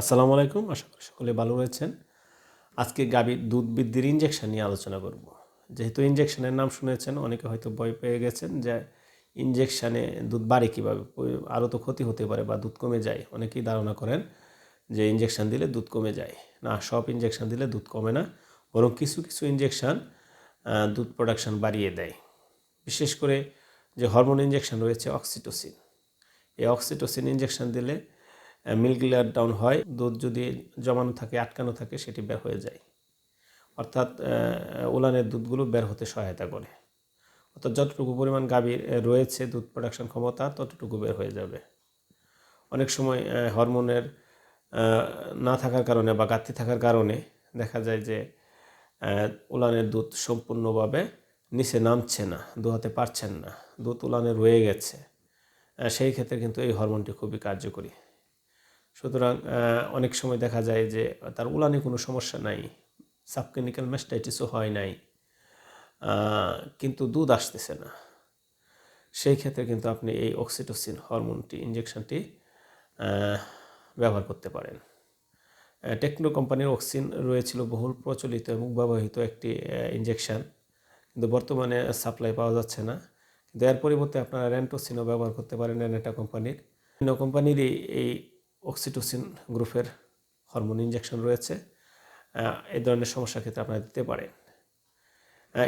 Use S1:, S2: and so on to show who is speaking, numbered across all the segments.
S1: আসসালামু আলাইকুম, আশা করি সকলে ভালো রয়েছেন আজকে গাভীর দুধ বৃদ্ধির ইঞ্জেকশন নিয়ে আলোচনা করব। যেহেতু ইঞ্জেকশনের নাম শুনেছেন, অনেকে হয়তো ভয় পেয়ে গেছেন যে ইঞ্জেকশানে দুধ বাড়ে কীভাবে? আরও তো ক্ষতি হতে পারে বা দুধ কমে যায়। অনেকেই ধারণা করেন যে ইঞ্জেকশন দিলে দুধ কমে যায়। না, সব ইঞ্জেকশন দিলে দুধ কমে না, বরং কিছু কিছু ইঞ্জেকশন দুধ প্রোডাকশান বাড়িয়ে দেয়। বিশেষ করে যে হরমোন ইঞ্জেকশন রয়েছে অক্সিটোসিন এই অক্সিটোসিন ইঞ্জেকশন দিলে মিল্ক লেয়ার ডাউন হয়, দুধ যদি জমানো থাকে, আটকানো থাকে, সেটি বের হয়ে যায়। অর্থাৎ উলানের দুধগুলো বের হতে সহায়তা করে। অর্থাৎ যতটুকু পরিমাণ গাভীর রয়েছে দুধ প্রোডাকশন ক্ষমতা, ততটুকু বের হয়ে যাবে। অনেক সময় হরমোনের না থাকার কারণে বা গাঁথি থাকার কারণে দেখা যায় যে উলানের দুধ সম্পূর্ণভাবে নিচে নামছে না, দুহাতে পারছেন না, দুধ উলানে রয়ে গেছে। সেই ক্ষেত্রে কিন্তু এই হরমোনটি খুবই কার্যকরী। সুতরাং অনেক সময় দেখা যায় যে তার উলানে কোনো সমস্যা নাই সাবক্লিনিক্যাল ম্যাস্টাইটিসও হয় নাই কিন্তু দুধ আসতেছে না। সেই ক্ষেত্রে কিন্তু আপনি এই অক্সিটোসিন হরমোনটি ইঞ্জেকশনটি ব্যবহার করতে পারেন। টেকনো কোম্পানির অক্সিন রয়েছিল বহুল প্রচলিত এবং ব্যবহৃত একটি ইঞ্জেকশন কিন্তু বর্তমানে সাপ্লাই পাওয়া যাচ্ছে না। কিন্তু এর পরিবর্তে আপনারা র্যান্টোসিনও ব্যবহার করতে পারেন র্যানেটা কোম্পানির। বিভিন্ন কোম্পানিরই এই অক্সিটোসিন গ্রুপের হরমোন ইঞ্জেকশন রয়েছে এই ধরনের সমস্যার ক্ষেত্রে আপনারা দিতে পারেন।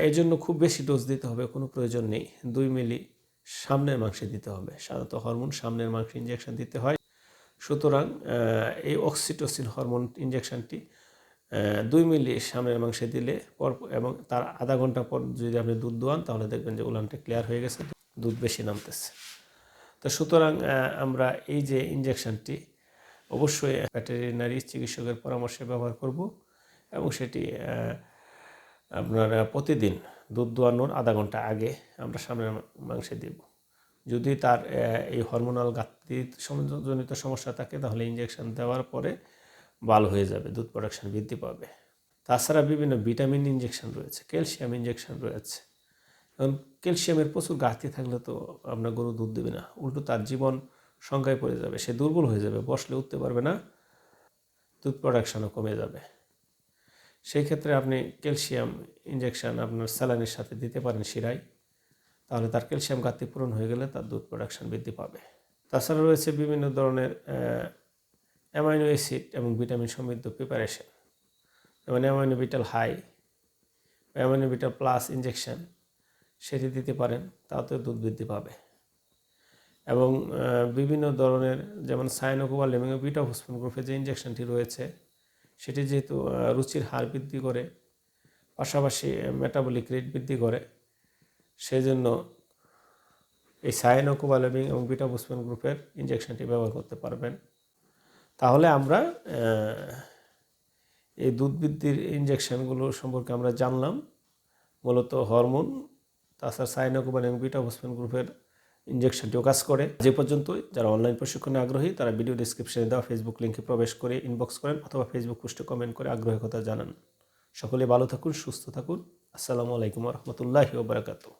S1: এর জন্য খুব বেশি ডোজ দিতে হবে, কোনো প্রয়োজন নেই। দুই মিলি সামনের মাংসে দিতে হবে। সাধারণত হরমোন সামনের মাংসে ইঞ্জেকশন দিতে হয়। সুতরাং এই অক্সিটোসিন হরমোন ইঞ্জেকশনটি দুই মিলি সামনের মাংসে দিলে পর এবং তার আধা ঘণ্টা পর যদি আপনি দুধ দোয়ান, তাহলে দেখবেন যে উলানটা ক্লিয়ার হয়ে গেছে, দুধ বেশি নামতেছে। তো সুতরাং আমরা এই যে ইঞ্জেকশনটি অবশ্যই ভেটেরিনারি চিকিৎসকের পরামর্শে ব্যবহার করব এবং সেটি আপনার প্রতিদিন দুধ দোয়ানোর আধা ঘণ্টা আগে আমরা সামনের মাংসে দেব। যদি তার এই হরমোনাল জনিত সমস্যা থাকে, তাহলে ইঞ্জেকশন দেওয়ার পরে ভালো হয়ে যাবে, দুধ প্রোডাকশন বৃদ্ধি পাবে। তাছাড়া বিভিন্ন ভিটামিন ইঞ্জেকশন রয়েছে ক্যালসিয়াম ইঞ্জেকশন রয়েছে। কারণ ক্যালসিয়ামের প্রচুর ঘাটতি থাকলে তো আপনার গরু দুধ দেবে না। উল্টো তার জীবন সংখ্যায় পড়ে যাবে। সে দুর্বল হয়ে যাবে, বসলে উঠতে পারবে না, দুধ প্রোডাকশনও কমে যাবে। সেই ক্ষেত্রে আপনি ক্যালসিয়াম ইঞ্জেকশান আপনার স্যালানির সাথে দিতে পারেন শিরায়, তাহলে তার ক্যালসিয়াম ঘাটতি পূরণ হয়ে গেলে তার দুধ প্রোডাকশান বৃদ্ধি পাবে। তাছাড়া রয়েছে বিভিন্ন ধরনের অ্যামাইনো অ্যাসিড এবং ভিটামিন সমৃদ্ধ প্রিপারেশন যেমন amino vital high amino vital plus injection সেটি দিতে পারেন, তাতেও দুধ বৃদ্ধি পাবে। এবং বিভিন্ন ধরনের যেমন সাইনোকোবাল এবং বিটাফসফোন গ্রুপে যে ইঞ্জেকশনটি রয়েছে, সেটি যেহেতু রুচির হার বৃদ্ধি করে, পাশাপাশি মেটাবলিক রেট বৃদ্ধি করে সেই জন্য এই সাইনোকোবালেমিং এবং বিটাবুসমেন গ্রুপের ইঞ্জেকশনটি ব্যবহার করতে পারবেন। তাহলে আমরা এই দুধ বৃদ্ধির ইঞ্জেকশনগুলো সম্পর্কে আমরা জানলাম। মূলত হরমোন, তাছাড়া সাইনোকোবাল এবং বিটাবুসমেন গ্রুপের ইঞ্জেকশনটিও কাজ করে। যে পর্যন্ত যারা অনলাইন প্রশিক্ষণে আগ্রহী, তারা ভিডিও ডিসক্রিপশনে দেওয়া ফেসবুক লিঙ্কে প্রবেশ করে ইনবক্স করেন অথবা ফেসবুক পোস্টে কমেন্ট করে আগ্রহের কথা জানান। সকলে ভালো থাকুন, সুস্থ থাকুন। আসসালামু আলাইকুম রহমতুল্লাহি ওবরাকাতু